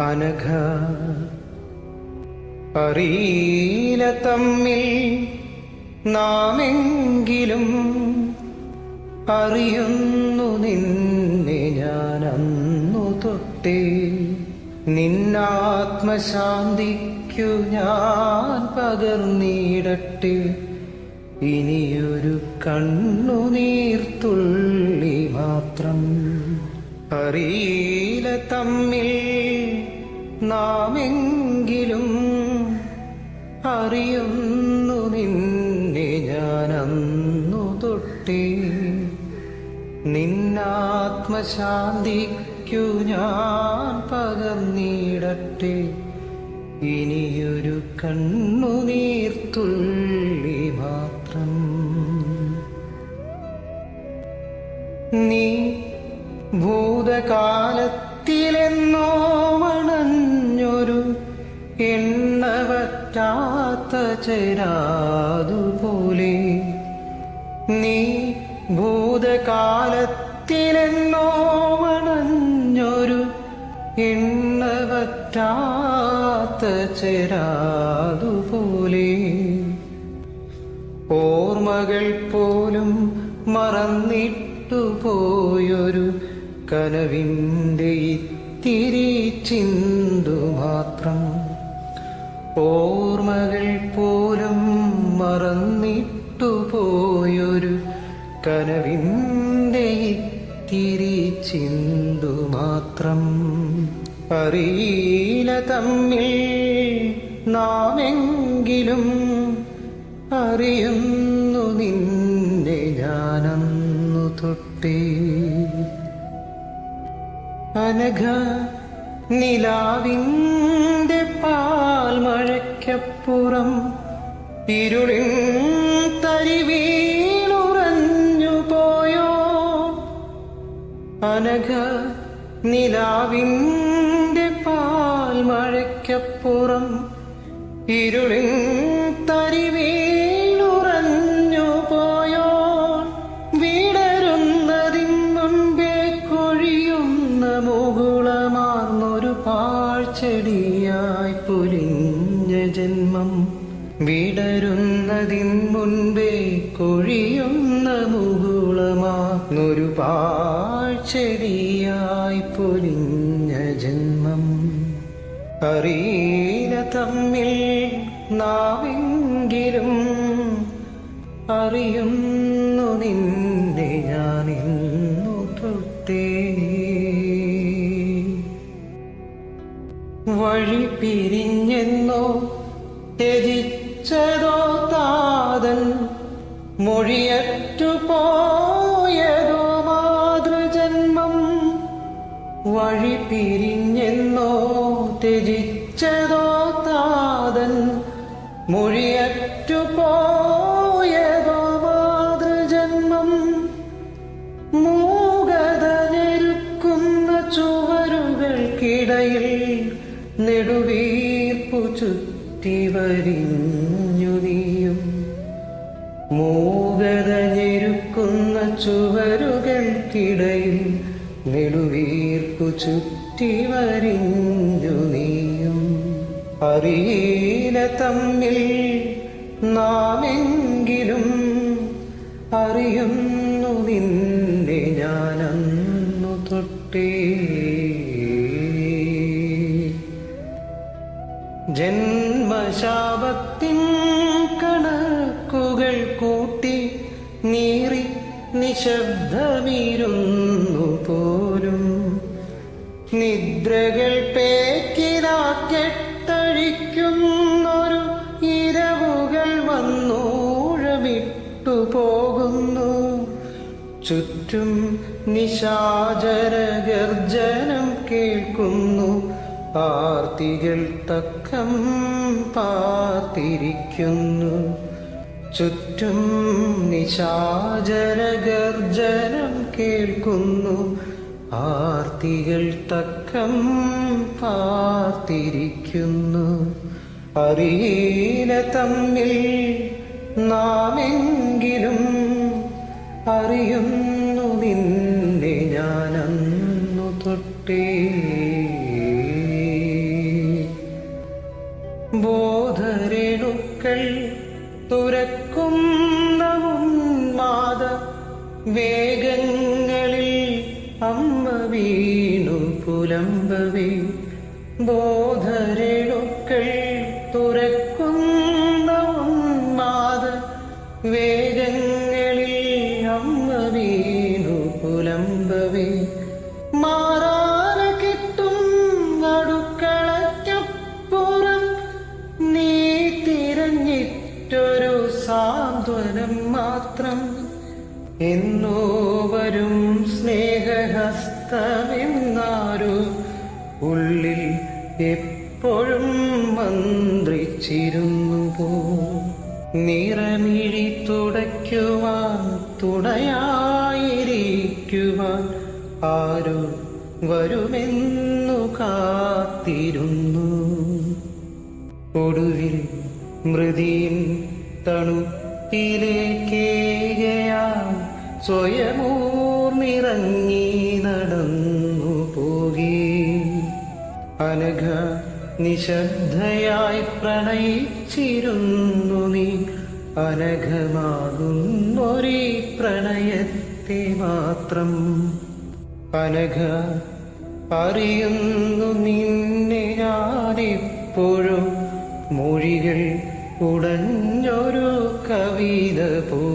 അനഘ അറിയില തമ്മിൽ നാമെങ്കിലും അറിയുന്നു നിന്നെ ഞാൻ അന്നു തൊട്ടേ. നിന്നാത്മശാന്തിക്കു ഞാൻ പകർന്നിടട്ടെ. ഇനിയൊരു കണ്ണു നീർത്തുള്ളി മാത്രം അറിയില തമ്മിൽ നാമെങ്കിലും അറിയുന്നു നിന്നെ ഞാനന്നു തൊട്ടേ. നിന്നാത്മശാന്തിക്കു ഞാൻ പകർന്നിടട്ടെ. ഇനിയൊരു കണ്ണുനീർത്തുള്ളി മാത്രം. നീ ഭൂതകാലത്തിലെന്നോ എണ്ണവറ്റാത്ത ചേരാതുപോലെ. നീ ഭൂതകാലത്തിലെന്നോ മണഞ്ഞൊരു എണ്ണവറ്റാത്ത ചേരാതുപോലെ. ഓർമ്മകൾ പോലും മറന്നിട്ടു പോയൊരു കനവിന്റെ ഇത്തിരി ചിന്തു കനവിന്റെ ഇത്തിരി മാത്രം അറിയില തമ്മിൽ നാമെങ്കിലും അറിയുന്നു നിന്നെ ഞാനന്നു തൊട്ടേ. അനഘ നിലാവിന്റെ പാൽമഴയ്ക്കപ്പുറം ഇരുളിൻ അനഘ നിലാവിന്റെ പാൽമഴയ്ക്കപ്പുറം ഇരുളിൻ തരിവീണുറഞ്ഞു പോയോ വിടരുന്നതിൻ കൊഴിയുന്ന മുകുളമാർന്നൊരു പാഴ്ചെടിയായി പൊലിഞ്ഞ ജന്മം വിടരുന്നതിൻ മുൻപേ കൊഴിയുന്ന മുകുളമാർന്നൊരു പാഴ്ചെടിയായി പൊലിഞ്ഞ ജന്മം. അറിയില്ല തമ്മിൽ നാവെങ്കിലും അറിയുന്നു നിന്റെ ഞാൻ ഇന്നു തൊട്ടേ. വഴി പിരിഞ്ഞെന്നോ ത്യജിച്ചതോ താതൻ മൊഴിയറ്റു പിരിഞ്ഞെന്നോ ത്യജിച്ചതോ താതൻ മൊഴിയറ്റു പോയതോ മാതൃജന്മം മൂകത നിൽക്കുന്ന ചുവരുകൾക്കിടയിൽ നെടുവീർപ്പു ചുറ്റി വരിഞ്ഞു നീയും. മൂകത ഞെരുക്കുന്ന ചുവരുകൾക്കിടയിൽ നെടുവീർപ്പു ചുറ്റി വരിഞ്ഞു നീയും അറിയില്ല തമ്മിൽ നാമെങ്കിലും അറിയുന്നു നിന്നെ ഞാനന്നു തൊട്ടേ. ജന്മശാപത്തിൻ കണക്കുകൾ കൂട്ടി നീറി നിശബ്ദമിരുന്നു പോലും നിദ്രകൾ പേക്കിതാ കെട്ടഴിക്കുന്നൊരു ഇരവുകൾ വന്നൂഴമിട്ടു പോകുന്നു. ചുറ്റും നിശാചര ഗർജനം കേൾക്കുന്നു. പാർത്തികൾ തക്കം പാർത്തിരിക്കുന്നു. ചുറ്റും നിശാചര ഗർജനം കേൾക്കുന്നു. ആർത്തികൾ തക്കം പാർത്തിരിക്കുന്നു. അറിയേന തമ്മിൽ നാമെങ്കിലും അറിയുന്നു നിന്നെ ഞാനന്നു തൊട്ടേ. ബോധരേണുക്കൾ തുരക്കുന്ന ഉന്മാദ വേഗങ്ങൾ തുമ്പവേ ബോധരേണുക്കൾ തുറക്കുന്ന വേഗങ്ങളിൽ അമ്മ വീണു പുലമ്പവേ. സാന്ത്വനം മാത്രം. എന്നോ വരും സ്നേഹഹസ്തമെന്നാരു ഉള്ളിൽ എപ്പോഴും മന്ത്രിച്ചിരുന്നു പോ നിറമിഴി തുടയ്ക്കുവാൻ തുടയായിരിക്കുവാൻ ആരോ വരുമെന്നു കാത്തിരുന്നു. ഒടുവിൽ മൃതിയും സ്വയമൂർ സ്വയമൂർന്നിറങ്ങി നടന്നു പോകി. അനഘ നിശബ്ദയായി പ്രണയിച്ചിരുന്നു നീ. അനഘമാകുന്നൊരീ പ്രണയത്തെ മാത്രം. അനഘ അറിയുന്നു നിന്നെ ഞാനിപ്പോഴും. മൊഴികൾ ഉടഞ്ഞൊരു കവിത പോലെ